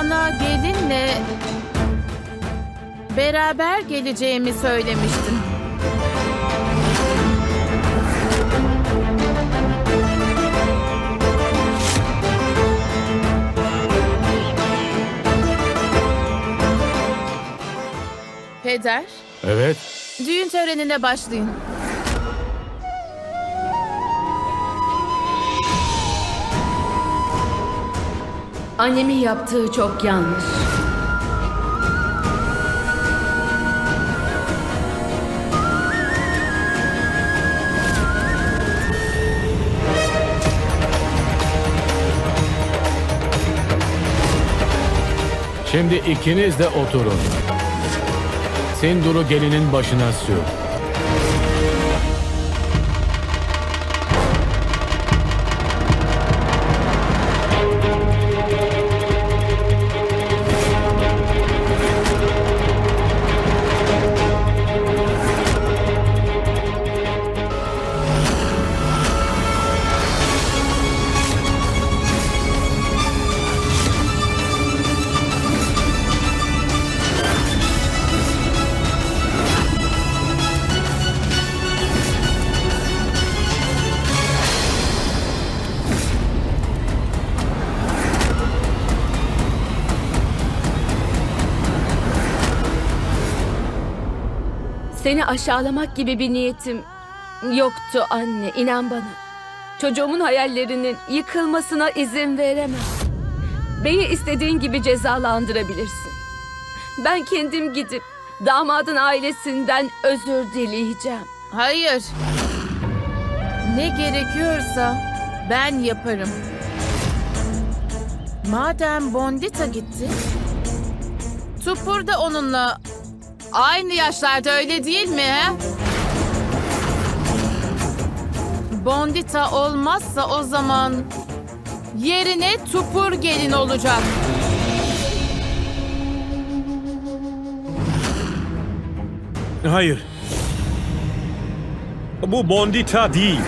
Sana gelinle beraber geleceğimi söylemiştim. Peder, Evet. düğün törenine başlayın. Annemin yaptığı çok yanlış. Şimdi ikiniz de oturun. Sindur'u gelinin başına sür. Seni aşağılamak gibi bir niyetim yoktu anne, inan bana. Çocuğumun hayallerinin yıkılmasına izin veremem. Beni istediğin gibi cezalandırabilirsin. Ben kendim gidip damadın ailesinden özür dileyeceğim. Hayır. Ne gerekiyorsa ben yaparım. Madem Bondita gitti, Tupur da onunla aynı yaşlarda öyle değil mi? Bondita olmazsa o zaman yerine Tupur gelin olacak. Hayır. Bu Bondita değil.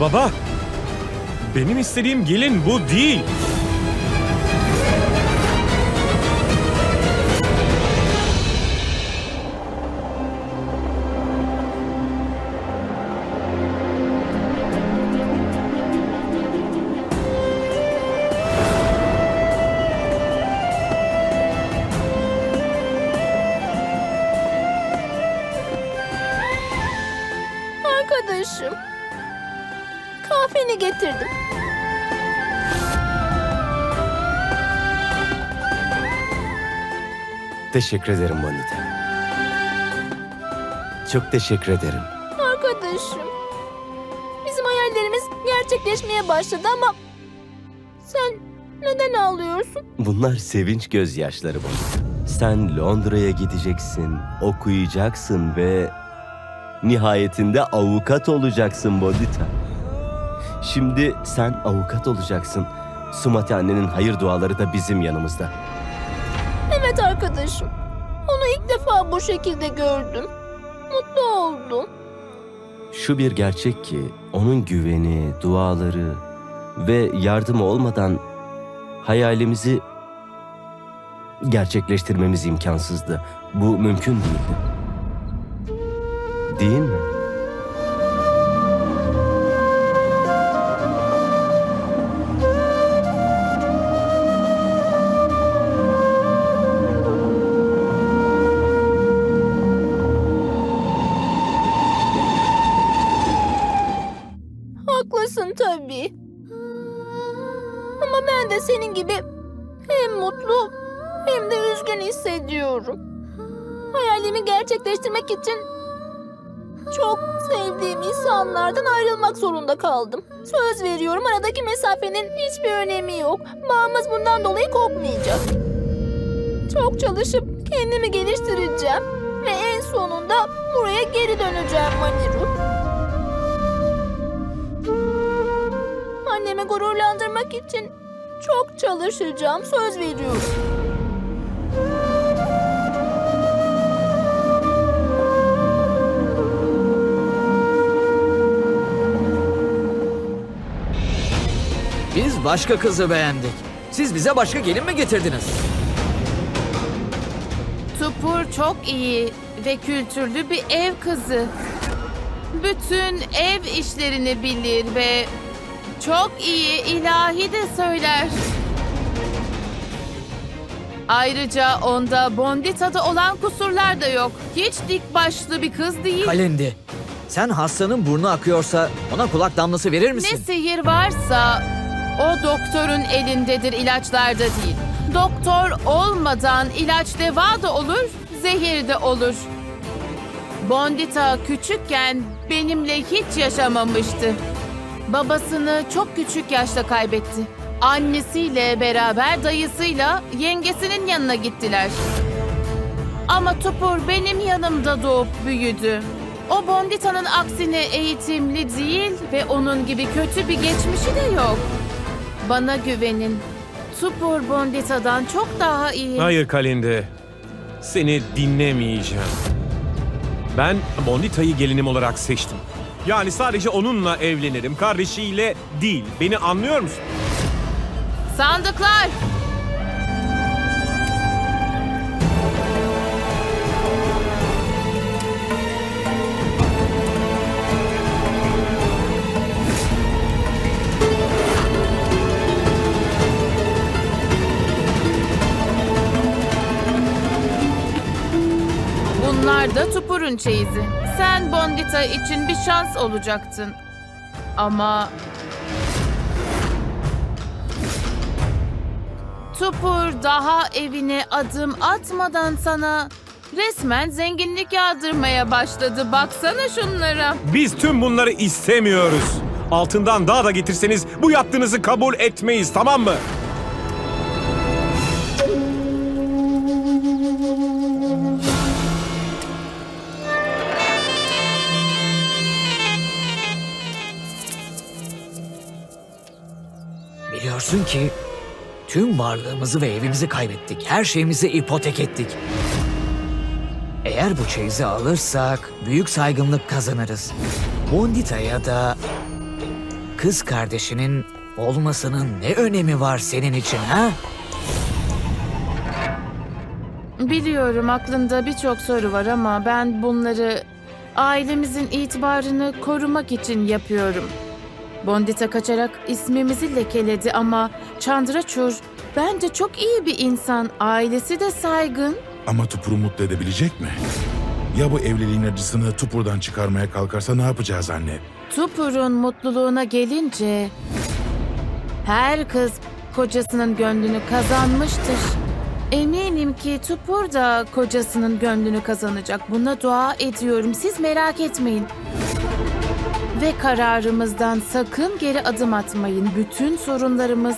Baba, benim istediğim gelin bu değil. Arkadaşım. Kahveni getirdim. Teşekkür ederim Bonita. Çok teşekkür ederim. Arkadaşım. Bizim hayallerimiz gerçekleşmeye başladı ama sen neden ağlıyorsun? Bunlar sevinç gözyaşları Bonita. Sen Londra'ya gideceksin, okuyacaksın ve nihayetinde avukat olacaksın Bonita. Şimdi sen avukat olacaksın. Sumati annenin hayır duaları da bizim yanımızda. Evet arkadaşım. Onu ilk defa bu şekilde gördüm. Mutlu oldum. Şu bir gerçek ki onun güveni, duaları ve yardımı olmadan hayalimizi gerçekleştirmemiz imkansızdı. Bu mümkün değildi. Değil mi? Mutlu hem de üzgün hissediyorum. Hayalimi gerçekleştirmek için çok sevdiğim insanlardan ayrılmak zorunda kaldım. Söz veriyorum aradaki mesafenin hiçbir önemi yok. Bağımız bundan dolayı kopmayacak. Çok çalışıp kendimi geliştireceğim ve en sonunda buraya geri döneceğim Maniru. Annemi gururlandırmak için çok çalışacağım söz veriyorum. Biz başka kızı beğendik. Siz bize başka gelin mi getirdiniz? Tupur çok iyi ve kültürlü bir ev kızı. Bütün ev işlerini bilir ve çok iyi ilahi de söyler. Ayrıca onda Bondita'da olan kusurlar da yok. Hiç dik başlı bir kız değil. Kalindi. Sen hastanın burnu akıyorsa ona kulak damlası verir Ne misin? sihir varsa o doktorun elindedir ilaçlarda değil. Doktor olmadan ilaç deva da olur, zehir de olur. Bondita küçükken benimle hiç yaşamamıştı. Babasını çok küçük yaşta kaybetti. Annesiyle beraber dayısıyla yengesinin yanına gittiler. Ama Tupur benim yanımda doğup büyüdü. O Bondita'nın aksine eğitimli değil ve onun gibi kötü bir geçmişi de yok. Bana güvenin. Tupur Bondita'dan çok daha iyi. Hayır Kalinde. Seni dinlemeyeceğim. Ben Bondita'yı gelinim olarak seçtim. Yani sadece onunla evlenirim, kardeşiyle değil. Beni anlıyor musun? Sandıklar! Tupur'un çeyizi. Sen Bondita için bir şans olacaktın. Ama Tupur daha evine adım atmadan sana resmen zenginlik yağdırmaya başladı. Baksana şunlara. Biz tüm bunları istemiyoruz. Altından daha da getirseniz bu yaptığınızı kabul etmeyiz tamam mı? Biliyorsun ki tüm varlığımızı ve evimizi kaybettik. Her şeyimizi ipotek ettik. Eğer bu çeyizi alırsak büyük saygınlık kazanırız. Bondita'ya da kız kardeşinin olmasının ne önemi var senin için ha? Biliyorum aklında birçok soru var ama ben bunları ailemizin itibarını korumak için yapıyorum. Bondita kaçarak ismimizi lekeledi ama Chandrachur bence çok iyi bir insan. Ailesi de saygın. Ama Tupur'u mutlu edebilecek mi? Ya bu evliliğin acısını Tupur'dan çıkarmaya kalkarsa ne yapacağız anne? Tupur'un mutluluğuna gelince her kız kocasının gönlünü kazanmıştır. Eminim ki Tupur da kocasının gönlünü kazanacak. Buna dua ediyorum. Siz merak etmeyin. Ve kararımızdan sakın geri adım atmayın. Bütün sorunlarımız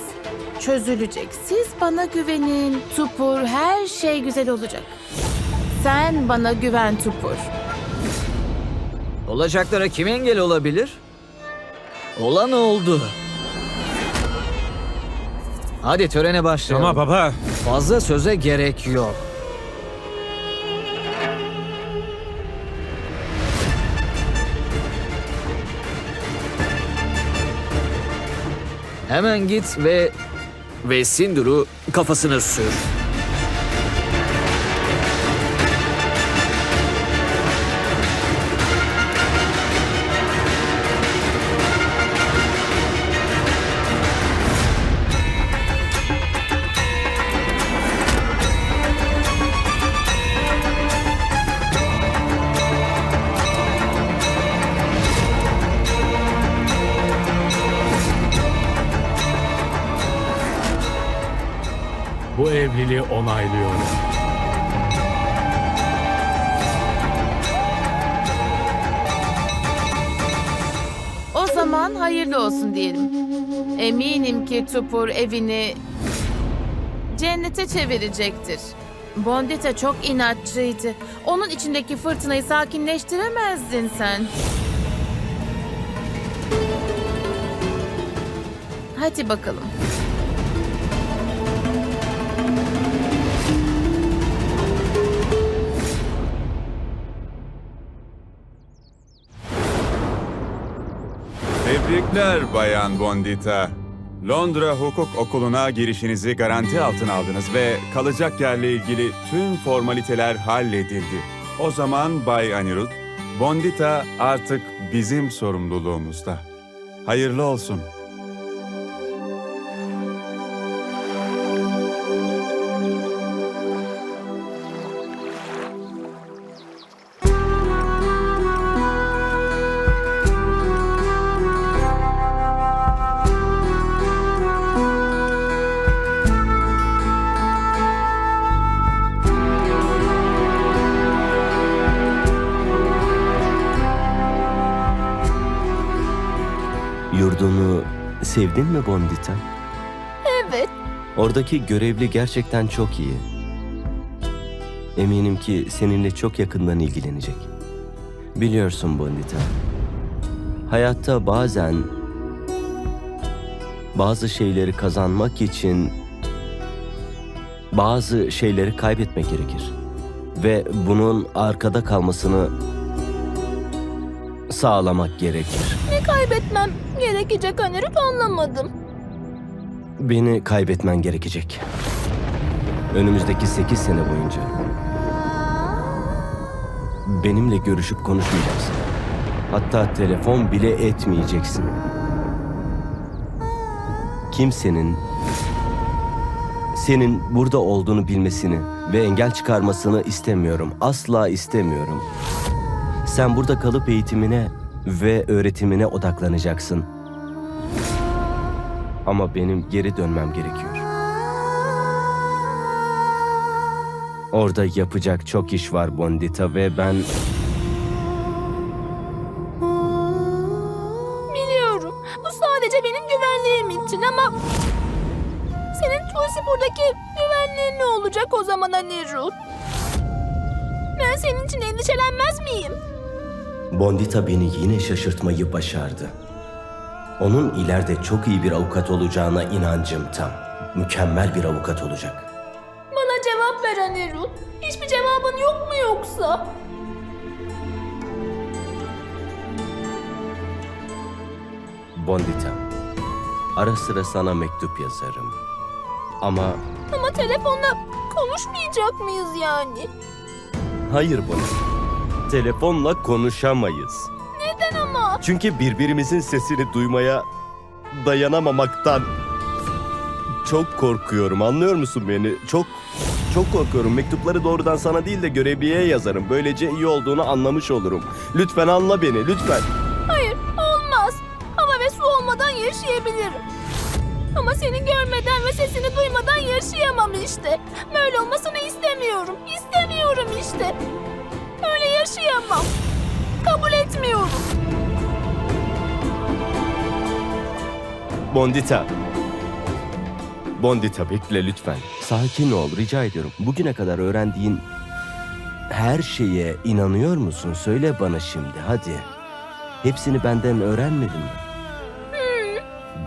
çözülecek. Siz bana güvenin. Tupur her şey güzel olacak. Sen bana güven Tupur. Olacaklara kim engel olabilir? Olan oldu. Hadi törene başlayalım. Ama baba, Fazla söze gerek yok. Hemen git ve ve Sindur'u kafasına sür. Evliliği onaylıyorum. O zaman hayırlı olsun diyelim. Eminim ki Tupur evini cennete çevirecektir. Bondita çok inatçıydı. Onun içindeki fırtınayı sakinleştiremezdin sen. Hadi bakalım. Tebrikler Bayan Bondita. Londra Hukuk Okulu'na girişinizi garanti altına aldınız ve kalacak yerle ilgili tüm formaliteler halledildi. O zaman Bay Anirudh, Bondita artık bizim sorumluluğumuzda. Hayırlı olsun. Yurdunu sevdin mi Bondita? Evet. Oradaki görevli gerçekten çok iyi. Eminim ki seninle çok yakından ilgilenecek. Biliyorsun Bondita. Hayatta bazen bazı şeyleri kazanmak için bazı şeyleri kaybetmek gerekir. Ve bunun arkada kalmasını sağlamak gerekir. Kaybetmem gerekecek Anirudh anlamadım. Beni kaybetmen gerekecek. Önümüzdeki sekiz sene boyunca. Benimle görüşüp konuşmayacaksın. Hatta telefon bile etmeyeceksin. Kimsenin senin burada olduğunu bilmesini ve engel çıkarmasını istemiyorum. Asla istemiyorum. Sen burada kalıp eğitimine ve öğretimine odaklanacaksın. Ama benim geri dönmem gerekiyor. Orada yapacak çok iş var Bondita ve ben Bondita beni yine şaşırtmayı başardı. Onun ileride çok iyi bir avukat olacağına inancım tam. Mükemmel bir avukat olacak. Bana cevap ver Anirudh. Hiçbir cevabın yok mu yoksa? Bondita, ara sıra sana mektup yazarım. Ama Ama telefonla konuşmayacak mıyız yani? hayır Bondita. Telefonla konuşamayız. Neden ama? Çünkü birbirimizin sesini duymaya dayanamamaktan çok korkuyorum. Anlıyor musun beni? Çok çok korkuyorum. Mektupları doğrudan sana değil de görevliye yazarım. Böylece iyi olduğunu anlamış olurum. Lütfen anla beni, lütfen. Hayır, olmaz. Hava ve su olmadan yaşayabilirim. Ama seni görmeden ve sesini duymadan yaşayamam işte. Böyle olmasını istemiyorum. İstemiyorum işte. Öyle yaşayamam. Kabul etmiyorum. Bondita. Bondita bekle lütfen. Sakin ol rica ediyorum. Bugüne kadar öğrendiğin her şeye inanıyor musun? Söyle bana şimdi hadi. Hepsini benden öğrenmedin mi?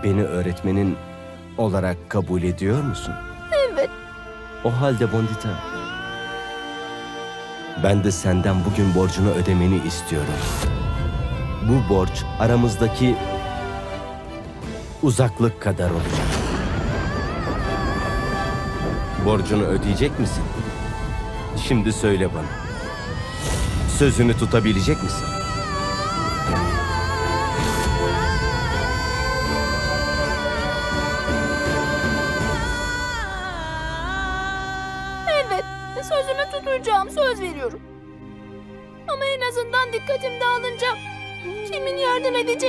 Beni öğretmenin olarak kabul ediyor musun? Evet. O halde Bondita. Ben de senden bugün borcunu ödemeni istiyorum. Bu borç aramızdaki uzaklık kadar olacak. Borcunu ödeyecek misin? Şimdi söyle bana. Sözünü tutabilecek misin?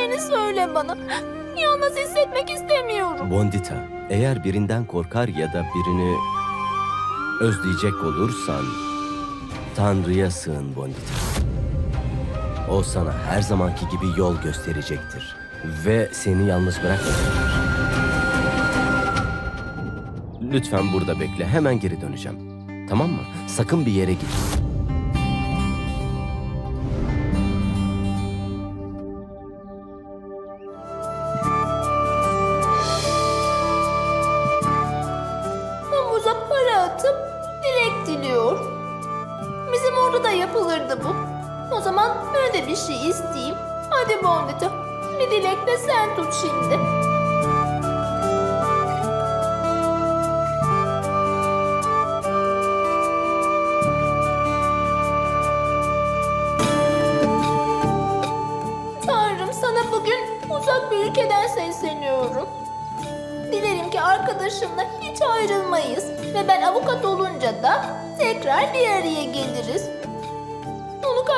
Edeceğini söyle bana. Yalnız hissetmek istemiyorum. Bondita, eğer birinden korkar ya da birini özleyecek olursan Tanrı'ya sığın Bondita. O sana her zamanki gibi yol gösterecektir ve seni yalnız bırakmayacaktır. Lütfen burada bekle, hemen geri döneceğim. Tamam mı? Sakın bir yere gitme.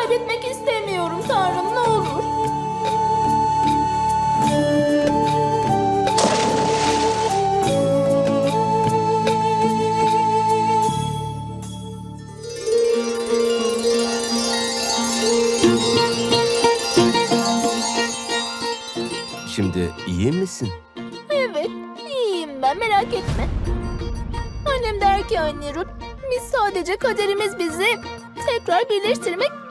Kaybetmek istemiyorum Tanrım ne olur. Şimdi iyi misin? Evet, iyiyim ben merak etme. Annem der ki anne Ruth, biz sadece kaderimiz bizi tekrar birleştirmek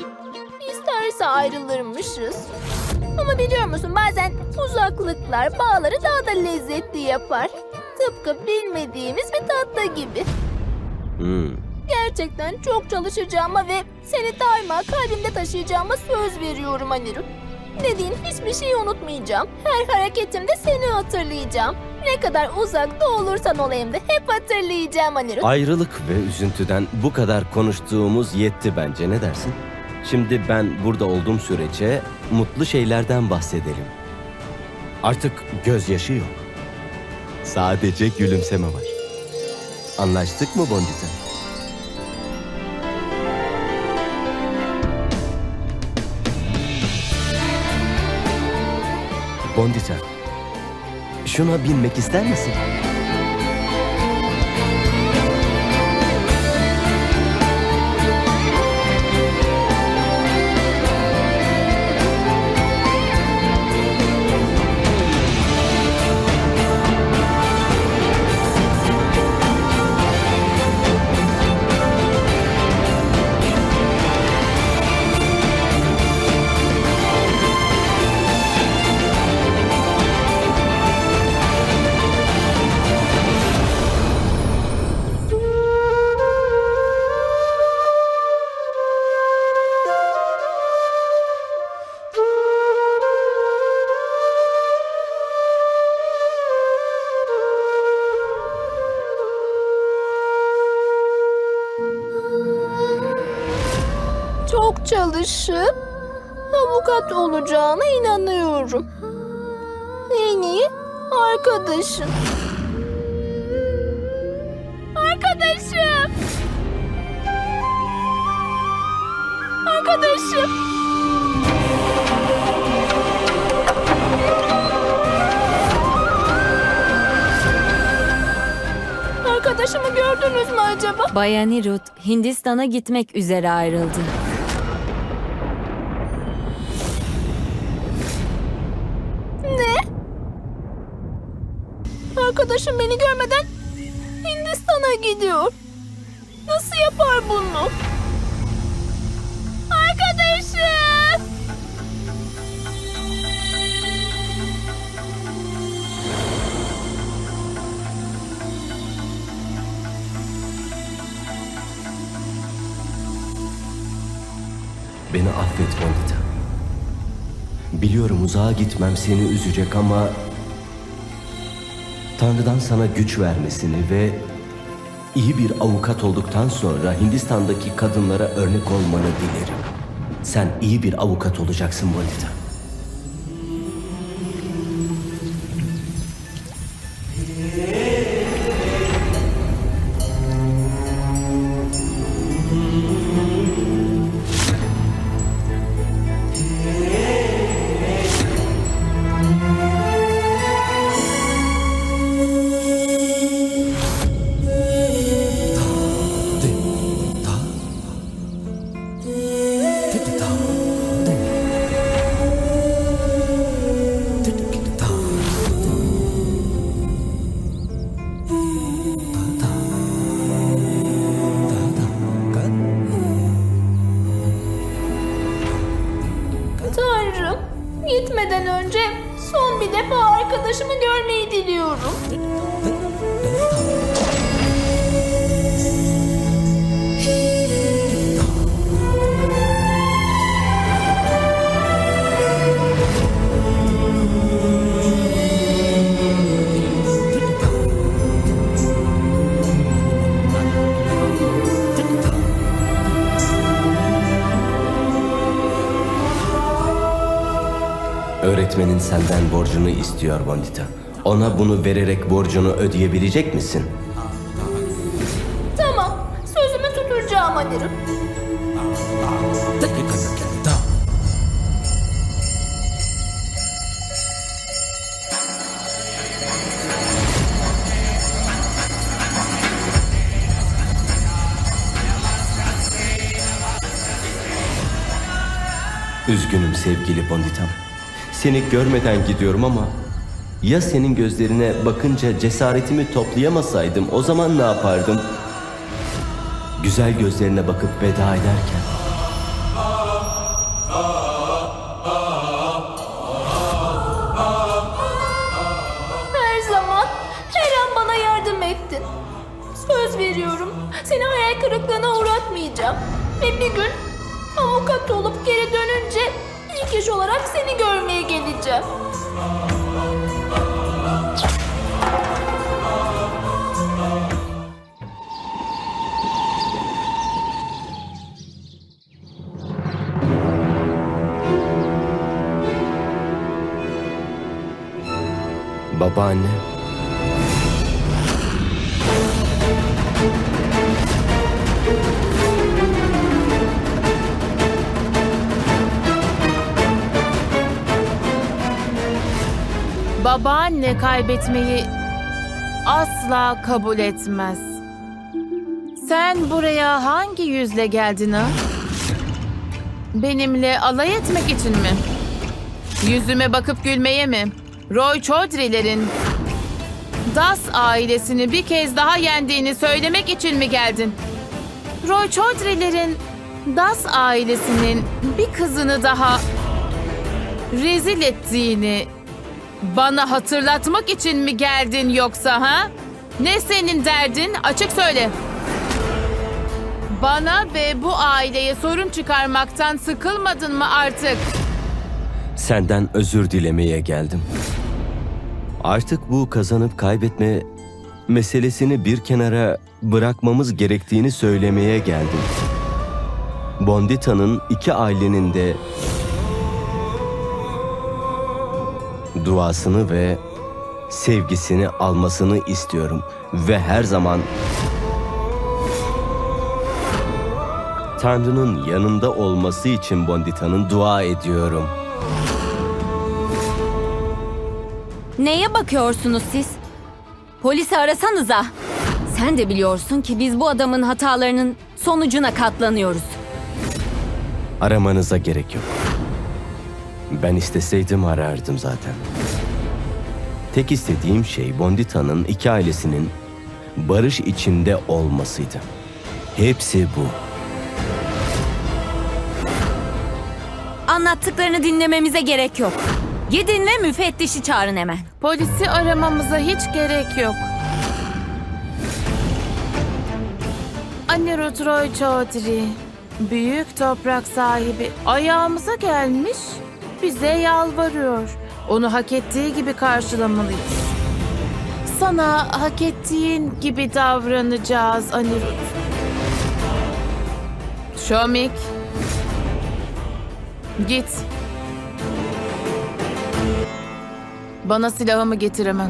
isterse ayrılırmışız. Ama biliyor musun bazen uzaklıklar bağları daha da lezzetli yapar. Tıpkı bilmediğimiz bir tatlı gibi. Hmm. Gerçekten çok çalışacağıma ve seni daima kalbimde taşıyacağıma söz veriyorum Aniru. Dediğin hiçbir şeyi unutmayacağım. Her hareketimde seni hatırlayacağım. Ne kadar uzakta olursan olayım da hep hatırlayacağım Aniru. Ayrılık ve üzüntüden bu kadar konuştuğumuz yetti bence ne dersin? Şimdi ben burada olduğum sürece mutlu şeylerden bahsedelim. Artık gözyaşı yok. Sadece gülümseme var. Anlaştık mı Bondita? Bondita, şuna binmek ister misin? Çalışıp avukat olacağına inanıyorum. En iyi arkadaşım. Arkadaşım. Arkadaşım. Arkadaşımı gördünüz mü acaba? Bayan Irut, Hindistan'a gitmek üzere ayrıldı. Bunu? Arkadaşım! Beni affet Bondita. Biliyorum uzağa gitmem seni üzecek ama... Tanrı'dan sana güç vermesini ve iyi bir avukat olduktan sonra Hindistan'daki kadınlara örnek olmanı dilerim. Sen iyi bir avukat olacaksın Bondita. Öğretmenin senden borcunu istiyor Bondita. Ona bunu vererek borcunu ödeyebilecek misin? Tamam, sözümü tutacağım Anirudh. Üzgünüm sevgili Bonditam. Seni görmeden gidiyorum ama ya senin gözlerine bakınca cesaretimi toplayamasaydım o zaman ne yapardım? Güzel gözlerine bakıp veda ederken Her zaman, her an bana yardım ettin. Söz veriyorum, seni hayal kırıklığına uğratmayacağım. Ve bir gün avukat olup geri dönünce ilk iş olarak seni görmeye geleceğim. babaanne Babaanne kaybetmeyi asla kabul etmez. Sen buraya hangi yüzle geldin ha? Benimle alay etmek için mi? Yüzüme bakıp gülmeye mi? Roy Chaudhry'lerin Das ailesini bir kez daha yendiğini söylemek için mi geldin? Roy Chaudhry'lerin Das ailesinin bir kızını daha rezil ettiğini bana hatırlatmak için mi geldin yoksa ha? Ne senin derdin? Açık söyle. Bana ve bu aileye sorun çıkarmaktan sıkılmadın mı artık? senden özür dilemeye geldim. Artık bu kazanıp kaybetme meselesini bir kenara bırakmamız gerektiğini söylemeye geldim. Bondita'nın iki ailenin de duasını ve sevgisini almasını istiyorum ve her zaman Tanrı'nın yanında olması için Bondita'nın dua ediyorum. Neye bakıyorsunuz siz? Polisi arasanıza. Sen de biliyorsun ki biz bu adamın hatalarının sonucuna katlanıyoruz. Aramanıza gerek yok. Ben isteseydim arardım zaten. Tek istediğim şey Bondita'nın iki ailesinin barış içinde olmasıydı. Hepsi bu. Anlattıklarını dinlememize gerek yok. Gidin ve müfettişi çağırın hemen. Polisi aramamıza hiç gerek yok. Anirudh Roy Chaudhry, büyük toprak sahibi ayağımıza gelmiş, bize yalvarıyor. Onu hak ettiği gibi karşılamalıyız. Sana hak ettiğin gibi davranacağız Anirudh. Şomik, git. Bana silahımı getir hemen.